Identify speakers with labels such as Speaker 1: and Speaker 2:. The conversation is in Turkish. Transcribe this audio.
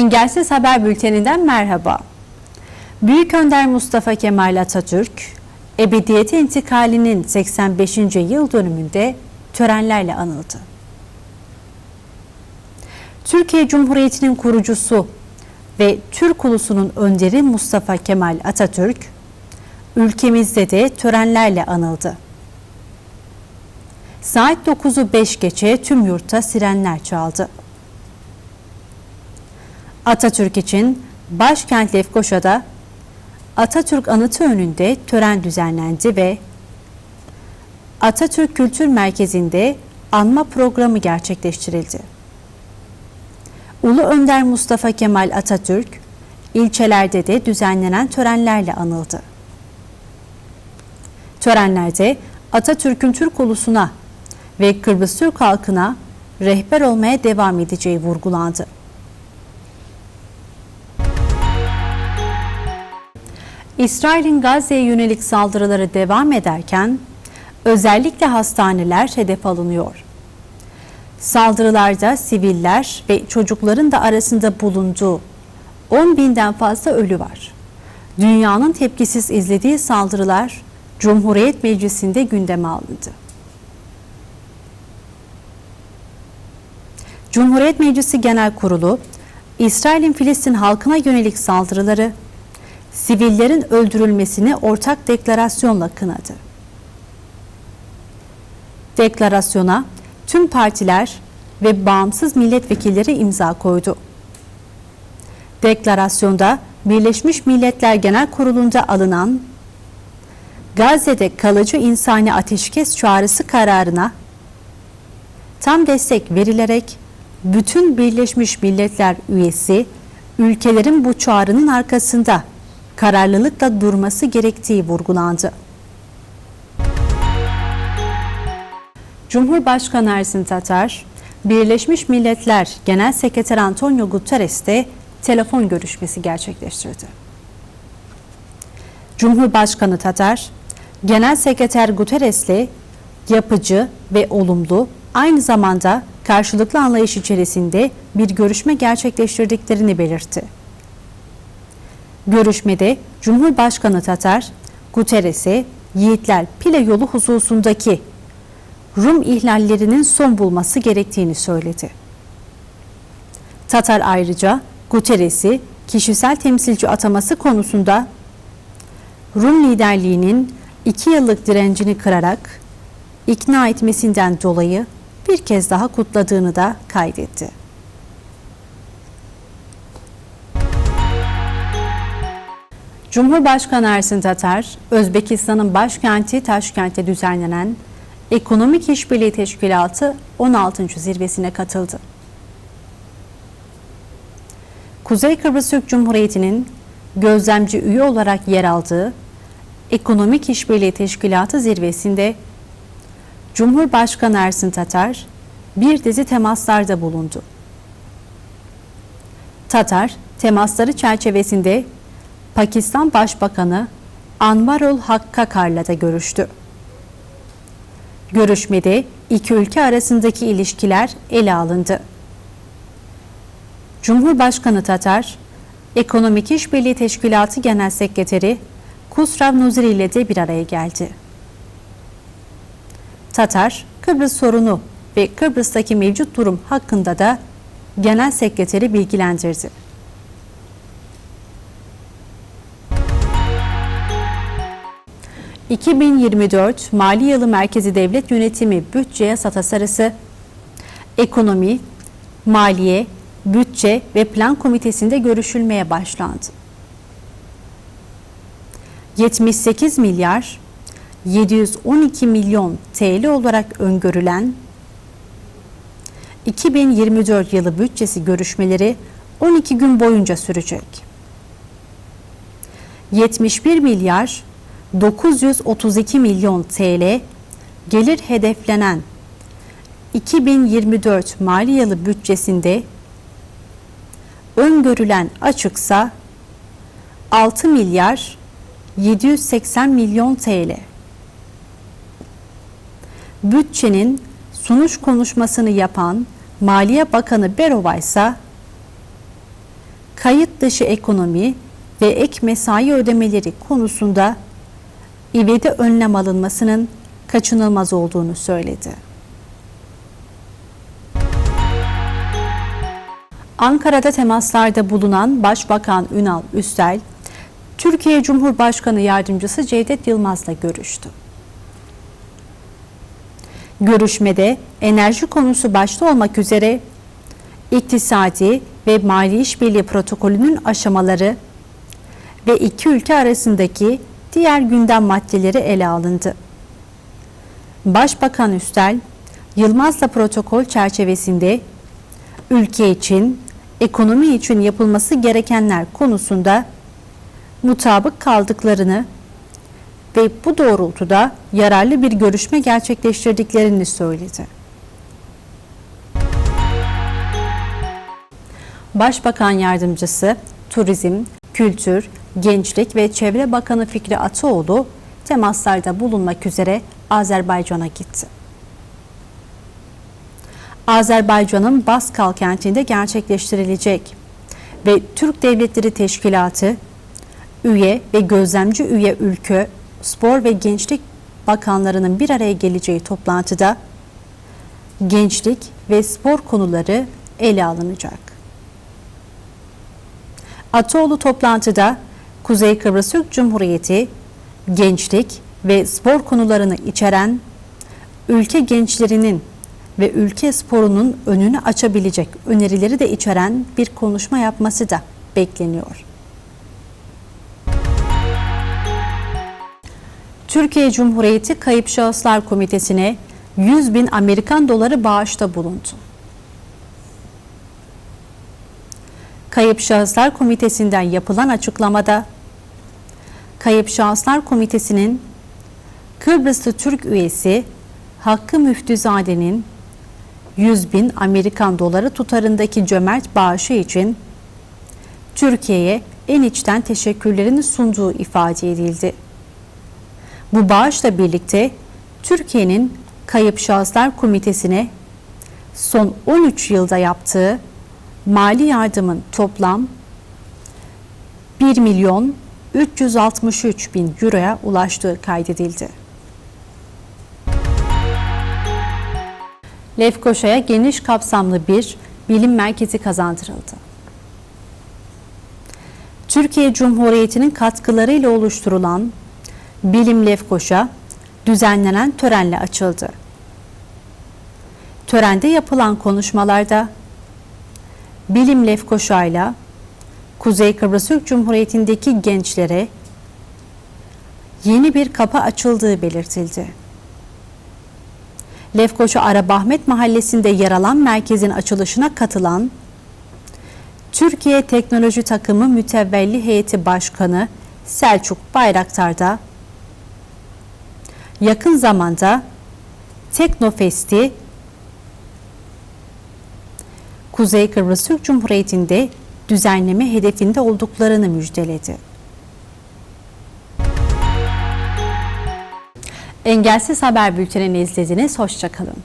Speaker 1: Engelsiz Haber Bülteni'nden merhaba. Büyük Önder Mustafa Kemal Atatürk, ebediyete intikalinin 85. yıl dönümünde törenlerle anıldı. Türkiye Cumhuriyeti'nin kurucusu ve Türk ulusunun önderi Mustafa Kemal Atatürk, ülkemizde de törenlerle anıldı. Saat 9'u 5 geçe tüm yurtta sirenler çaldı. Atatürk için başkent Lefkoşa'da Atatürk Anıtı önünde tören düzenlendi ve Atatürk Kültür Merkezi'nde anma programı gerçekleştirildi. Ulu Önder Mustafa Kemal Atatürk ilçelerde de düzenlenen törenlerle anıldı. Törenlerde Atatürk'ün Türk ulusuna ve Kıbrıs Türk halkına rehber olmaya devam edeceği vurgulandı. İsrail'in Gazze'ye yönelik saldırıları devam ederken özellikle hastaneler hedef alınıyor. Saldırılarda siviller ve çocukların da arasında bulunduğu 10 binden fazla ölü var. Dünyanın tepkisiz izlediği saldırılar Cumhuriyet Meclisi'nde gündeme alındı. Cumhuriyet Meclisi Genel Kurulu, İsrail'in Filistin halkına yönelik saldırıları, sivillerin öldürülmesini ortak deklarasyonla kınadı. Deklarasyona tüm partiler ve bağımsız milletvekilleri imza koydu. Deklarasyonda Birleşmiş Milletler Genel Kurulu'nda alınan Gazze'de kalıcı insani ateşkes çağrısı kararına tam destek verilerek bütün Birleşmiş Milletler üyesi ülkelerin bu çağrının arkasında kararlılıkla durması gerektiği vurgulandı. Cumhurbaşkanı Ersin Tatar, Birleşmiş Milletler Genel Sekreteri Antonio Guterres'te telefon görüşmesi gerçekleştirdi. Cumhurbaşkanı Tatar, Genel Sekreter Guterres'le yapıcı ve olumlu, aynı zamanda karşılıklı anlayış içerisinde bir görüşme gerçekleştirdiklerini belirtti. Görüşmede Cumhurbaşkanı Tatar, Guterres'e Yiğitler Pile yolu hususundaki Rum ihlallerinin son bulması gerektiğini söyledi. Tatar ayrıca Guterres'i kişisel temsilci ataması konusunda Rum liderliğinin iki yıllık direncini kırarak ikna etmesinden dolayı bir kez daha kutladığını da kaydetti. Cumhurbaşkanı Ersin Tatar, Özbekistan'ın başkenti Taşkent'te düzenlenen Ekonomik İşbirliği Teşkilatı 16. zirvesine katıldı. Kuzey Kıbrıs Türk Cumhuriyeti'nin gözlemci üye olarak yer aldığı Ekonomik İşbirliği Teşkilatı zirvesinde Cumhurbaşkanı Ersin Tatar bir dizi temaslarda bulundu. Tatar, temasları çerçevesinde Pakistan Başbakanı Anvarul Hakkakar'la da görüştü. Görüşmede iki ülke arasındaki ilişkiler ele alındı. Cumhurbaşkanı Tatar, Ekonomik İşbirliği Teşkilatı Genel Sekreteri Kusrav Nuziri ile de bir araya geldi. Tatar, Kıbrıs sorunu ve Kıbrıs'taki mevcut durum hakkında da Genel Sekreteri bilgilendirdi. ...2024 Mali Yılı Merkezi Devlet Yönetimi Bütçe Yasa Tasarısı... ...Ekonomi, Maliye, Bütçe ve Plan Komitesi'nde görüşülmeye başlandı. 78 milyar 712 milyon TL olarak öngörülen 2024 yılı bütçesi görüşmeleri 12 gün boyunca sürecek. 71 milyar 932 milyon TL gelir hedeflenen 2024 mali yılı bütçesinde öngörülen açıksa 6 milyar 780 milyon TL. Bütçenin sunuş konuşmasını yapan Maliye Bakanı Berova ise kayıt dışı ekonomi ve ek mesai ödemeleri konusunda ivedi önlem alınmasının kaçınılmaz olduğunu söyledi. Ankara'da temaslarda bulunan Başbakan Ünal Üstel, Türkiye Cumhurbaşkanı Yardımcısı Cevdet Yılmaz'la görüştü. Görüşmede enerji konusu başta olmak üzere iktisadi ve mali işbirliği protokolünün aşamaları ve iki ülke arasındaki diğer gündem maddeleri ele alındı. Başbakan Üstel, Yılmaz'la protokol çerçevesinde ülke için, ekonomi için yapılması gerekenler konusunda mutabık kaldıklarını ve bu doğrultuda yararlı bir görüşme gerçekleştirdiklerini söyledi. Başbakan Yardımcısı, Turizm, Kültür, Gençlik ve Çevre Bakanı Fikri Ataoğlu temaslarda bulunmak üzere Azerbaycan'a gitti. Azerbaycan'ın Baskal kentinde gerçekleştirilecek ve Türk Devletleri Teşkilatı üye ve gözlemci üye ülke spor ve gençlik bakanlarının bir araya geleceği toplantıda gençlik ve spor konuları ele alınacak. Ataoğlu toplantıda Kuzey Kıbrıs Türk Cumhuriyeti gençlik ve spor konularını içeren ülke gençlerinin ve ülke sporunun önünü açabilecek önerileri de içeren bir konuşma yapması da bekleniyor. Türkiye Cumhuriyeti Kayıp Şahıslar Komitesi'ne 100 bin Amerikan doları bağışta bulundu. Kayıp Şahıslar Komitesi'nden yapılan açıklamada Kayıp Şahıslar Komitesi'nin Kıbrıslı Türk üyesi Hakkı Müftüzade'nin 100 bin Amerikan doları tutarındaki cömert bağışı için Türkiye'ye en içten teşekkürlerini sunduğu ifade edildi. Bu bağışla birlikte Türkiye'nin Kayıp Şahıslar Komitesi'ne son 13 yılda yaptığı mali yardımın toplam 1 milyon 363 bin euroya ulaştığı kaydedildi. Lefkoşa'ya geniş kapsamlı bir bilim merkezi kazandırıldı. Türkiye Cumhuriyeti'nin katkılarıyla oluşturulan Bilim Lefkoşa düzenlenen törenle açıldı. Törende yapılan konuşmalarda Bilim Lefkoşa ile Kuzey Kıbrıs Türk Cumhuriyeti'ndeki gençlere yeni bir kapı açıldığı belirtildi. Lefkoşa Arabahmet Mahallesi'nde yer alan merkezin açılışına katılan Türkiye Teknoloji Takımı Mütevelli Heyeti Başkanı Selçuk Bayraktar da yakın zamanda Teknofest'i Kuzey Kıbrıs Türk Cumhuriyeti'nde düzenleme hedefinde olduklarını müjdeledi. Engelsiz Haber Bülteni'ni izlediniz. Hoşçakalın.